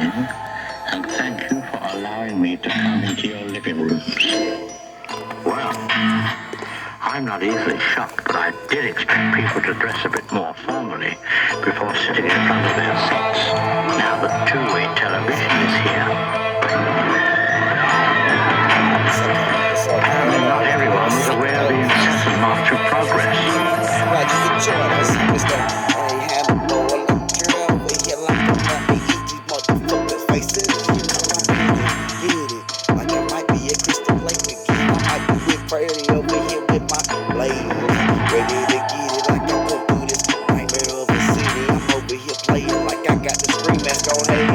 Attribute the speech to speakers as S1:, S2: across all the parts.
S1: and thank you for allowing me to come into your living rooms. Well, I'm not easily shocked, but I did expect people to dress a bit more formally before sitting in front of their seats. Now that two-way television is here. Mean, not everyone was aware of the incessant march of progress.
S2: Glad you join us, Mr. over here with my blade. Ready to get it like I'm through this nightmare of a city. I'm over here playing like I got the scream mask on. Hey,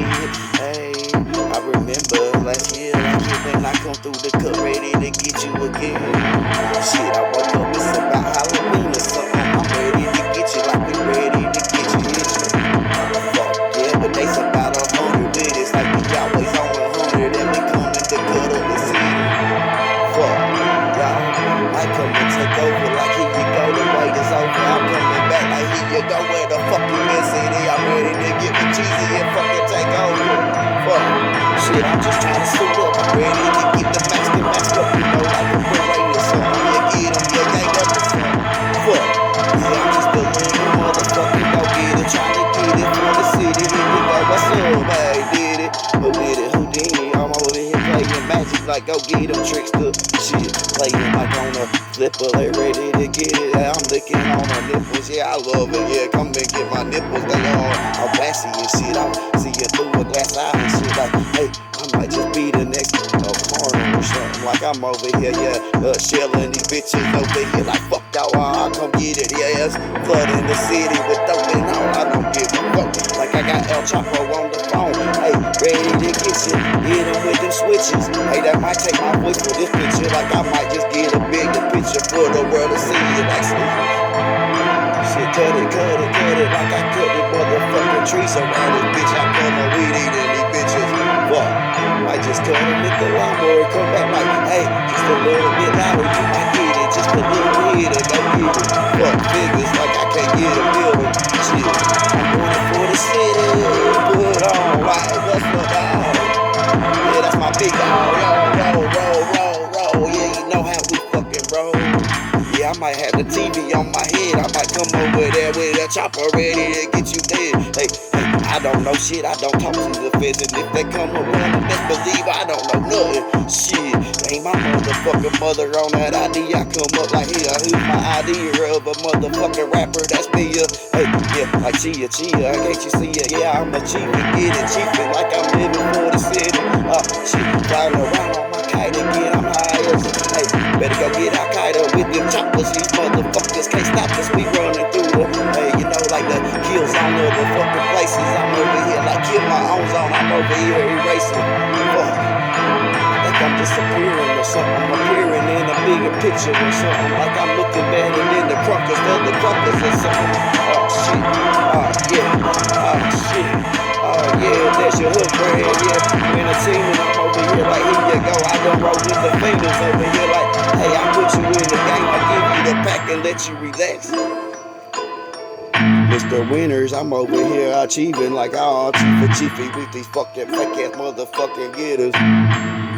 S2: hey, I remember last year, like it when I come through the cup ready to get you again. Shit, I woke go, where the fuck you been, city? I'm ready to get with cheesy and fucking take over. Fuck, shit, I'm just trying to suit up. Ready to get the max, the max up, you know, like a parade or something. You get 'em, you gang up. Fuck, yeah, I'm just a little motherfucker, go get it, trying to get it for the city. We go, what's up, hey, did it? Who did it? Houdini, I'm over here playing magic like go get them trickster. Shit, a flipper, they ready to get it. I'm licking on the nipples, yeah, I love it. Yeah, come and get my nipples, they all all glassy and shit. I'm seeing through a glass eye and shit. Like, hey, I might just be the next uh, or something. Like I'm over here, yeah, uh, shelling these bitches over here. Like fuck y'all, I'll come get it. Yeah, it's flooding the city with dope and. I don't give a fuck. Like I got El Chapo on the phone. Hey, ready to get you. Hit him with them switches. Hey, that might take my voice for this picture. Like I might just world to see it. Like Shit, cut it, cut it, cut it like I cut the motherfucking trees around this bitch. I cut my weed eating these bitches. What? Might just cut with the lawnmower, come back like, hey, just a little bit louder, you might get it, just a little hit and go get it. Fuck figures like I can't get a building. Shit, I'm going for the city, put on, right, what's the dog? Yeah, that's my big dog, might have the TV on my head. I might come over there with a chopper ready to get you dead. Hey, hey, I don't know shit. I don't talk to the feds. And if they come around best believe I don't know nothing. Shit, ain't my motherfucking mother on that ID. I come up like, here, who's my idea of a motherfucking rapper? That's me. Uh, hey, yeah, like Chia, Chia. I can't you see it? Yeah, I'm a chief and get it like I'm living for the city. Uh, shit, flying around like the zone of the fucking places. I'm over here like kill my own zone. I'm over here erasing. Fuck. Like I'm disappearing or something. I'm appearing in a bigger picture or something. Like I'm looking better than the crunkers, the other crunkers or something. Oh shit. Oh yeah. Oh shit. Oh yeah, that's your hook bread, yeah. Entertainment, I'm over here like here you go. I done roll with the fingers over here like, hey, I put you in the game, I give you the pack and let you relax. Mr. Winners, I'm over here achieving like, oh, chiefy chiefy with these fucking fake ass motherfucking getters.